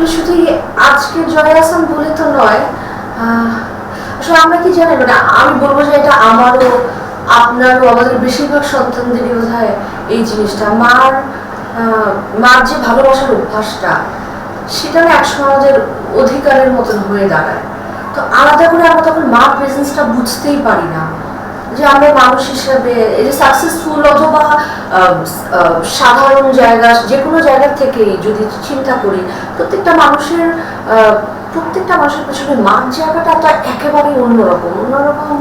আসলে শুধু আজকে জয় হাসান বলে তো নয় আসলে আমরা কি জানি মানে আমি বলব যে এটা আমারও, আপনারও, আমাদের বেশিরভাগ সন্তানদেরই বোধ হয় এই জিনিসটা। মার মার যে ভালোবাসার অভ্যাসটা, সেটা না একসময় আমাদের অধিকারের মতন হয়ে দাঁড়ায়। তো আলাদা করে আমরা তখন মার প্রেজেন্সটা বুঝতেই পারি না। যে আমরা মানুষ হিসেবে, এই যে সাকসেসফুল অথবা সাধারণ জায়গা যে কোনো জায়গা থেকেই যদি চিন্তা করি, প্রত্যেকটা মানুষের প্রত্যেকটা মানুষের পেছনে মান জায়গাটা তো একেবারেই অন্যরকম। অন্যরকম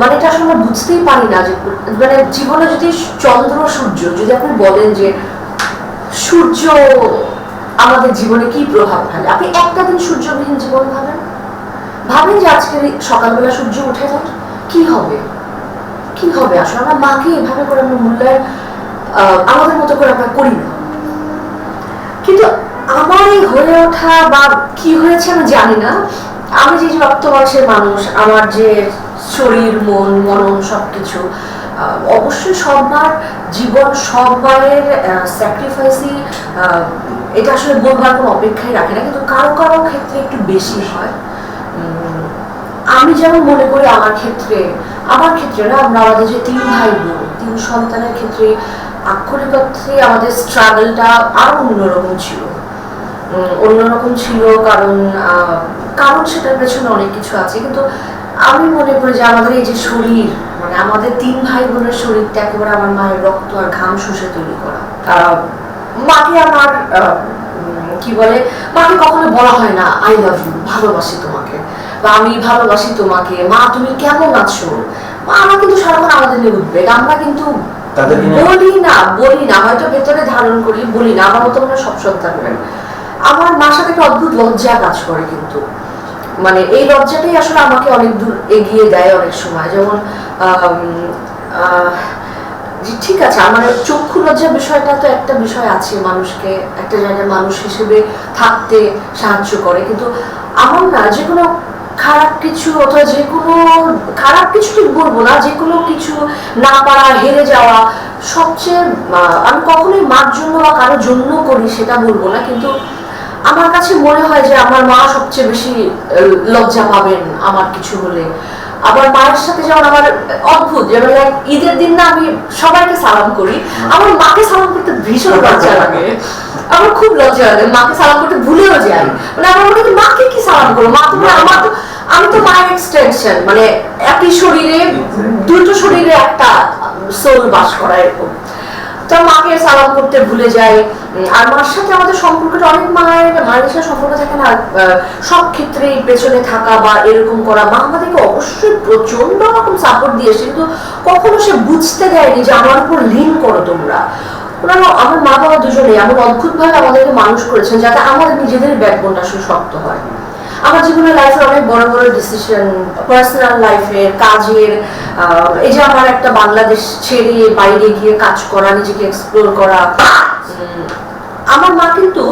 মানে এটা আসলে বুঝতেই পারি না যে মানে জীবনে যদি চন্দ্র, সূর্য, যদি আপনি বলেন যে, সূর্য আমাদের জীবনে কি প্রভাব ফেলে? আপনি একটা দিন সূর্যবিহীন জীবন ভাবেন? ভাবেন যে আজকে সকালবেলা সূর্য উঠে যায়? কি হবে? কি হবে? আসলে আমরা মাকে এভাবে করে আমরা মূল্যায়ন আমাদের মতো করে আমরা করি না। কিন্তু আমার এই হয়ে ওঠা বা কি হয়েছে আমি জানি না। আমি যে রক্ত বয়সের মানুষ, আমার যে শরীর, মন, মনন সবকিছু অবশ্যই সবার জীবন সবারের স্যাক্রিফাইসই এটা আসলে বলবার কোনো অপেক্ষাই রাখে না। কিন্তু কারও কারও ক্ষেত্রে একটু বেশি হয়। আমি যেমন মনে করি আমার ক্ষেত্রে আমার ক্ষেত্রে না, আমরা আমাদের যে তিন ভাই বোন তিন সন্তানের ক্ষেত্রে আক্ষরিক অর্থে আমাদের স্ট্রাগলটা আরও অন্যরকম ছিল। অন্যরকম ছিল কারণ কারণ সেটার পেছনে অনেক কিছু আছে। কিন্তু আমি মনে করি যে আমাদের এই যে শরীর মানে আমাদের তিন ভাই বোনের শরীরটা একেবারে আমার মায়ের রক্ত আর ঘাম শুষে তৈরি করা। মাকে আমার কি বলে, মাকে কখনো বলা হয় না আই লাভ ইউ ভালোবাসি তোমাকে। বা আমি ভালোবাসি তোমাকে। মা তুমি কেমন আছো? মা আমরা কিন্তু সারাক্ষণ আমাদের নিয়ে উদ্বেগ আমরা কিন্তু বলি না বলি না। হয়তো ভেতরে ধারণ করি বলি না। আমার মতো হয় সব সন্তানের আমার মার সাথে একটা অদ্ভুত লজ্জা কাজ করে কিন্তু। মানে এই লজ্জাটাই আসলে আমাকে অনেক দূর এগিয়ে দেয় অনেক সময়। যেমন ঠিক আছে। আমার চক্ষু লজ্জার বিষয়টা তো একটা বিষয় আছে। মানুষকে একটা জায়গায় মানুষ হিসেবে থাকতে সাহায্য করে। কিন্তু আমার না যে কোনো খারাপ কিছু অথবা যে কোনো খারাপ কিছু ঠিক বলব না যে কোনো কিছু না পারা, হেরে যাওয়া, সবচেয়ে আমি কখনোই মার জন্য বা কারোর জন্য করি সেটা বলব না, কিন্তু আমার কাছে মনে হয় যে আমার মা সবচেয়ে বেশি লজ্জা পাবেন আমার কিছু হলে। আবার মায়ের সাথে যেমন আমার অদ্ভুত যেমন ঈদের দিন না আমি সবাইকে সালাম করি। আমার মাকে সালাম করতে ভীষণ লজ্জা লাগে। আমার খুব লজ্জা লাগে, মাকে সালাম করতে ভুলেও যাই। মানে আমার মনে হয় মাকে কি সালাম করব? মা তুমি আমার তো, আমি তো মায়ের এক্সটেনশন মানে একই শরীরে, দুটো শরীরে একটা সোল বাস করা এরকম। তো মাকে সালাম করতে ভুলে যায়। আর মার সাথে আমাদের সম্পর্কটা অনেক মায়ের মায়ের সাথে সম্পর্ক থাকে না সব ক্ষেত্রেই পেছনে থাকা বা এরকম করা। মা আমাদেরকে অবশ্যই প্রচণ্ড রকম সাপোর্ট দিয়েছে, কিন্তু কখনো সে বুঝতে দেয়নি যে আমার উপর লিন করো তোমরা। আমার মা বাবা দুজনেই এমন অদ্ভুত ভাবে আমাদেরকে মানুষ করেছেন যাতে আমাদের নিজেদের ব্যাকবোনটা শক্ত হয়। আমার জীবনের লাইফে অনেক বড় বড় ডিসিশন পার্সোনাল লাইফের কাজের এই যে আমার একটা বাংলাদেশ ছেড়ে বাইরে গিয়ে কাজ করা নিজেকে এক্সপ্লোর করা আমার মা কিন্তু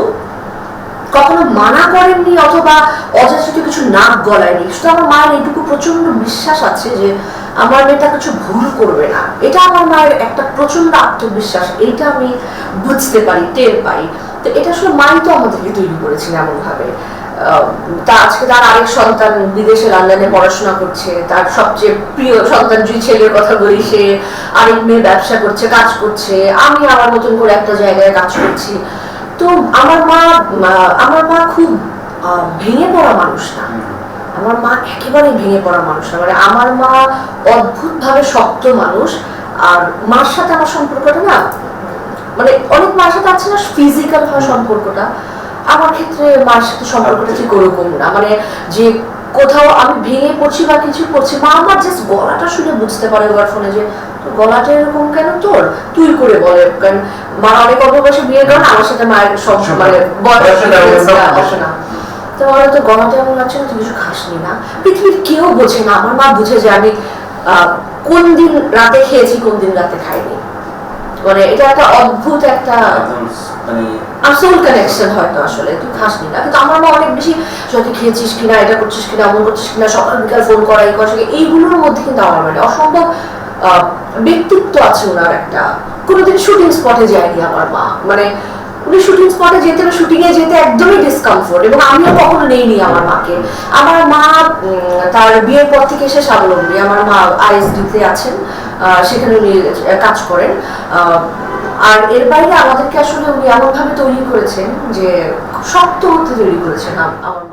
কখনো মানা করেননি অথবা অযাচিত কিছু নাক গলায়নি। শুধু আমার মায়ের এইটুকু প্রচণ্ড বিশ্বাস আছে যে আমার মেয়েটা কিছু ভুল করবে না। এটা আমার মায়ের একটা প্রচণ্ড আত্মবিশ্বাস এইটা আমি বুঝতে পারি টের পাই। তো এটা আসলে মাই তো আমাদেরকে তৈরি করেছেন এমন ভাবে আহ, তা আজকে তার আরেক সন্তান বিদেশে লন্ডনে পড়াশোনা করছে, তার সবচেয়ে প্রিয় সন্তান দুই ছেলের কথা বলি, সে আরেক মেয়ে ব্যবসা করছে, কাজ করছে। আমি আমার মতন করে একটা জায়গায় কাজ করছি। তো আমার মা আমার মা খুব ভেঙে পড়া মানুষ না। আমার মা একেবারে ভেঙে পড়া মানুষ না। মানে আমার মা অদ্ভুত ভাবে শক্ত মানুষ। আর মার সাথে আমার সম্পর্কটা না মানে অনেক মার সাথে আছে না ফিজিক্যাল ভাবে সম্পর্কটা। আমার ক্ষেত্রে মার সাথে সম্পর্কটা ঠিক ওরকম না। মানে যে কোথাও আমি ভেঙে পড়ছি বা কিছু করছি মা আমার জাস্ট গলাটা শুনে বুঝতে পারে ওর ফোনে যে তোর গলাটা এরকম কেন তোর? তুই করে বলে। কারণ মা অনেক অল্প বয়সে বিয়ে করেন আমার সাথে মায়ের সব মানে বয়স না। তো আমার তো গলাটা এমন লাগছে না তুই কিছু খাসনি না? পৃথিবীর কেউ বোঝে না। আমার মা বুঝে যে আমি কোন দিন রাতে খেয়েছি কোন দিন রাতে খাইনি। মানে এটা একটা অদ্ভুত একটা মানে আসল কানেকশন হয়তো আসলে তুই খাসনি না। কিন্তু আমার মা অনেক বেশি যদি খেয়েছিস কিনা এটা করছিস কিনা অমন করছিস কিনা সকাল বিকাল ফোন করা এই করা এইগুলোর মধ্যে কিন্তু আমার মানে অসম্ভব ব্যক্তিত্ব আছে ওনার একটা। কোনোদিন শুটিং স্পটে যায়নি আমার মা। মানে উনি শুটিং স্পটে যেতে বা শুটিং এ যেতে একদমই ডিসকমফোর্ট এবং আমিও কখনো নেইনি আমার মাকে। আমার মা তার বিয়ের পর থেকে সে স্বাবলম্বী। আমার মা আইএসডি তে আছেন। সেখানে উনি কাজ করেন আর এর বাইরে আমাদেরকে আসলে উনি এমনভাবে তৈরি করেছেন যে শক্ত হতে তৈরি করেছেন আম- আমার।